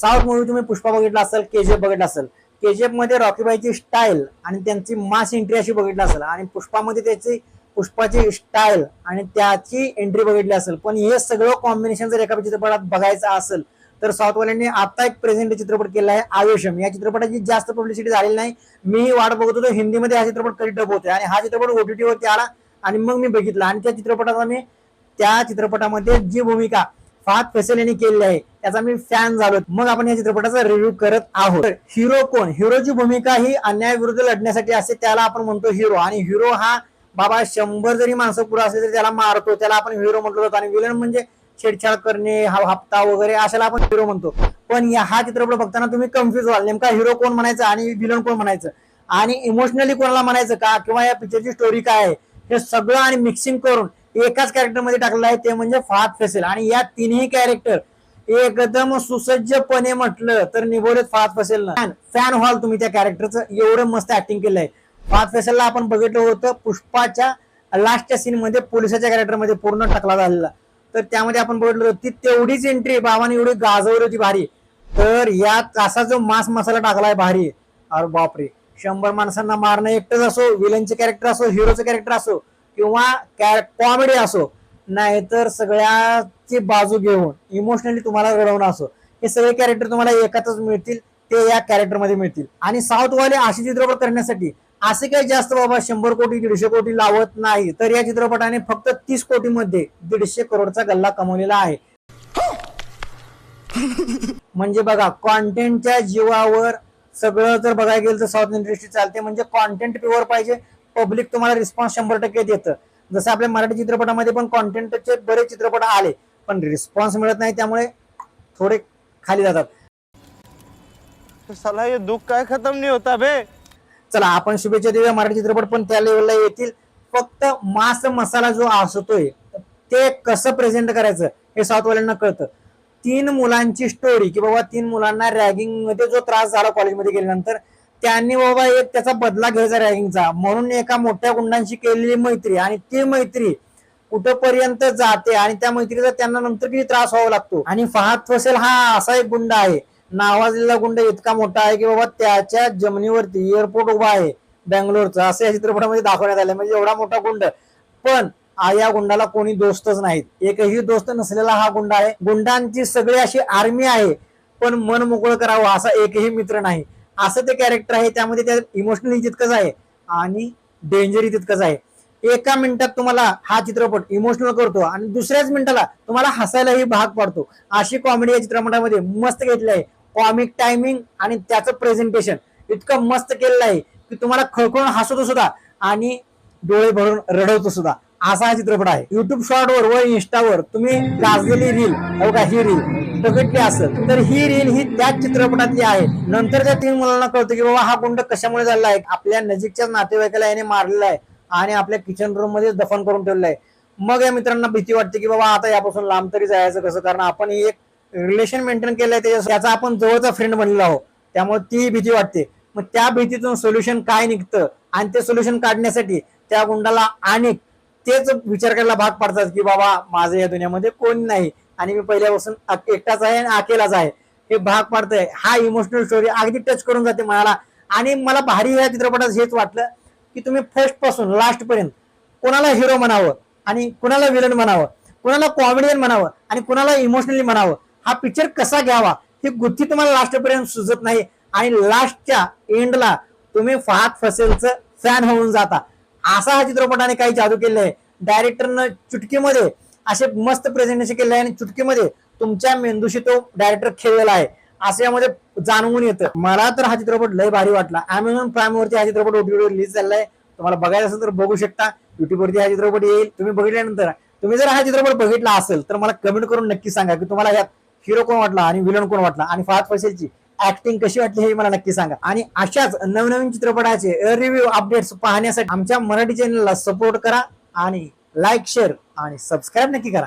South movie तुम्ही पुष्पा बघितला असेल केजीएफ बघितला असेल. केजीएफमध्ये रॉकीबाईची स्टाईल आणि त्यांची मास एंट्री अशी बघितली असेल. आणि पुष्पामध्ये त्याची पुष्पाची स्टाईल आणि त्याची एंट्री बघितली असेल. पण हे सगळं कॉम्बिनेशन जर एका चित्रपटात बघायचं असेल तर साऊथवाल्यांनी आता एक प्रेझेंट चित्रपट केला आहे आयुषम या चित्रपटाची जास्त पब्लिसिटी झालेली नाही. मी वाट बघत होतो हिंदीमध्ये हा चित्रपट कधी डब होतोय? आणि हा चित्रपट ओटीटीवरती आला आणि मग मी बघितला. आणि त्या चित्रपटाचा मी त्या चित्रपटामध्ये जी भूमिका फात फैसल यांनी केलेली आहे त्याचा मी फॅन झालो. मग आपण या चित्रपटाचा रिव्ह्यू करत आहोत. हिरो कोण? हिरोची भूमिका ही अन्यायाविरुद्ध लढण्यासाठी असते त्याला आपण म्हणतो हिरो आणि हिरो हा बाबा शंभर जरी माणसं पुढे असले तरी त्याला मारतो त्याला आपण हिरो म्हटलो जातो. आणि विलन म्हणजे छेडछाड करणे हा हप्ता वगैरे अशाला आपण हिरो म्हणतो. पण या हा चित्रपट बघताना तुम्ही कन्फ्युज व्हाल. नेमका हिरो कोण म्हणायचं आणि विलन कोण म्हणायचं? आणि इमोशनली कोणाला म्हणायचं का? किंवा या पिक्चरची स्टोरी काय आहे? हे सगळं आणि मिक्सिंग करून एकाच कॅरेक्टरमध्ये टाकलेलं आहे ते म्हणजे फात फेसेल. आणि या तिन्ही कॅरेक्टर एकदम सुसज्जपणे म्हटलं तर निभवलेत फात फेसेल फॅन व्हाल तुम्ही त्या कॅरेक्टरचं एवढं मस्त ऍक्टिंग केलंय. फात फसेलला आपण बघितलं होतं पुष्पाच्या लास्टच्या सीन मध्ये पोलिसाच्या कॅरेक्टरमध्ये पूर्ण टकला झालेला. तर त्यामध्ये आपण बघितलं होतं ती तेवढीच एंट्री बाबाने एवढी गाजवली होती भारी. तर यात असा जो मास मसाला टाकलाय भारी. अरे बापरे. शंभर माणसांना मारणं एकटंच असो विलनचे कॅरेक्टर असो हिरोचं कॅरेक्टर असो किंवा कॉमेडी असो नाहीतर सगळ्याची बाजू घेऊन इमोशनली तुम्हाला घडवणं असो. हे सगळे कॅरेक्टर तुम्हाला एकातच मिळतील ते या कॅरेक्टरमध्ये मिळतील. आणि साऊथवाले असे चित्रपट करण्यासाठी असे काही जास्त बाबा शंभर कोटी दीडशे कोटी लावत नाही तर या चित्रपटाने फक्त तीस कोटी मध्ये दीडशे करोडचा गल्ला कमवलेला आहे. म्हणजे बघा कॉन्टेंटच्या जीवावर सगळं जर बघायला गेलं तर साऊथ इंडस्ट्री चालते. म्हणजे कॉन्टेंट प्युअर पाहिजे पब्लिक तुम्हाला रिस्पॉन्स शंभर टक्के देतं. जसं आपल्या मराठी चित्रपटामध्ये पण कॉन्टेंटचे बरेच चित्रपट आले पण रिस्पॉन्स मिळत नाही त्यामुळे थोडे खाली जातात. साला ये दुख काय खत्म नहीं होता बे चला आपण शुभेच्छा देऊया. मराठी चित्रपट पण त्या लेवलला येतील. फक्त मास मसाला जो असतोय ते कसं प्रेझेंट करायचं हे साऊथवाल्यांना कळतं. तीन मुलांची स्टोरी की बाबा तीन मुलांना रॅगिंगमध्ये जो त्रास झाला कॉलेजमध्ये गेल्यानंतर त्यांनी बाबा एक त्याचा बदला घ्यायचा रॅगिंगचा. म्हणून एका मोठ्या गुंडांशी केलेली मैत्री. आणि ती मैत्री कुठपर्यंत जाते आणि त्या मैत्रीचा त्यांना नंतर किती त्रास व्हावा लागतो. आणि फहाद फसेल हा असा एक गुंड आहे. नावाजलेला गुंड इतका मोठा आहे की बाबा त्याच्या जमिनीवरती एअरपोर्ट उभा आहे. बँगलोरचा. असं या चित्रपटामध्ये दाखवण्यात आलं म्हणजे एवढा मोठा गुंड. पण आ- या गुंडाला कोणी दोस्तच नाहीत. एकही दोस्त नसलेला हा गुंड आहे. गुंडांची सगळी अशी आर्मी आहे. पण मन मोकळं करावं असा एकही मित्र नाही. असं ते कॅरेक्टर आहे त्यामध्ये त्या इमोशनली तितकंच आहे आणि डेंजरी तितकंच आहे. एका मिनिटात तुम्हाला हा चित्रपट इमोशनल करतो आणि दुसऱ्याच मिनिटाला तुम्हाला हसायलाही भाग पाडतो. अशी कॉमेडी या चित्रपटामध्ये मस्त घेतली आहे. कॉमिक टायमिंग आणि त्याचं प्रेझेंटेशन इतकं मस्त केलेलं आहे की तुम्हाला खळखळून हसवतो सुद्धा आणि डोळे भरून रडवतो सुद्धा. असा हा चित्रपट आहे. युट्यूब शॉर्टवर व इंस्टावर तुम्ही गाजलेली रील हो का? ही रील पकडली असेल तर ही रील ही त्याच चित्रपटातली आहे. नंतर त्या तीन मुलांना कळतं की बाबा हा गुंड कशामुळे झाला आहे? आपल्या नजीकच्या नातेवाईकाला याने मारलेला आहे आणि आपल्या किचन रूममध्ये दफन करून ठेवलेलं आहे. मग या मित्रांना भीती वाटते की बाबा आता यापासून लांब तरी जायचं कसं? कारण आपण ही एक रिलेशन मेंटेन केलंय त्याच्या त्याचा आपण जवळचा फ्रेंड बनलेला आहोत. त्यामुळे ती भीती वाटते. मग त्या भीतीतून सोल्युशन काय निघतं? आणि ते सोल्युशन काढण्यासाठी त्या गुंडाला आणि तेच विचार करायला भाग पाडतात की बाबा माझं या दुनियामध्ये कोण नाही? आणि मी पहिल्यापासून एकटाच आहे आणि अकेलाच आहे. हे भाग पाडतंय. हा इमोशनल स्टोरी अगदी टच करून जाते मनाला. आणि मला भारी या चित्रपटात हेच वाटलं की तुम्ही फर्स्टपासून लास्ट पर्यंत कोणाला हिरो म्हणावं? आणि कुणाला विलन म्हणावं? कुणाला कॉमेडियन म्हणावं? आणि कुणाला इमोशनली म्हणावं? हा पिक्चर कसा घ्यावा? ही गुत्ती तुम्हाला लास्टपर्यंत सुचत नाही. आणि लास्टच्या एंडला तुम्ही फात फसेलचं फॅन होऊन जाता. असा हा चित्रपटाने काही जादू केले आहे. डायरेक्टरनं चुटकीमध्ये असे मस्त प्रेझेंटेशन केले आहे आणि चुटकीमध्ये तुमच्या मेंदूशी तो डायरेक्टर खेळलेला आहे. असं यामध्ये जाणवून येतं. मला तर हा चित्रपट लय भारी वाटला. अमेझॉन प्राईम वरती हा चित्रपट ओटीवर रिलीज झालाय. तुम्हाला बघायचं असेल तर बघू शकता. युट्यूब वरती हा चित्रपट येईल. तुम्ही बघितल्यानंतर तुम्ही जर हा चित्रपट बघितला असेल तर मला कमेंट करून नक्की सांगा की तुम्हाला यात हिरो कोण वाटला आणि विलन कोण वाटला आणि फात फैसलची ऍक्टिंग कशी वाटली हे मला नक्की सांगा. आणि अशाच नवनवीन चित्रपटाचे रिव्ह्यू अपडेट्स पाहण्यासाठी आमच्या मराठी चॅनलला सपोर्ट करा आणि लाईक शेअर आणि सबस्क्राईब नक्की करा.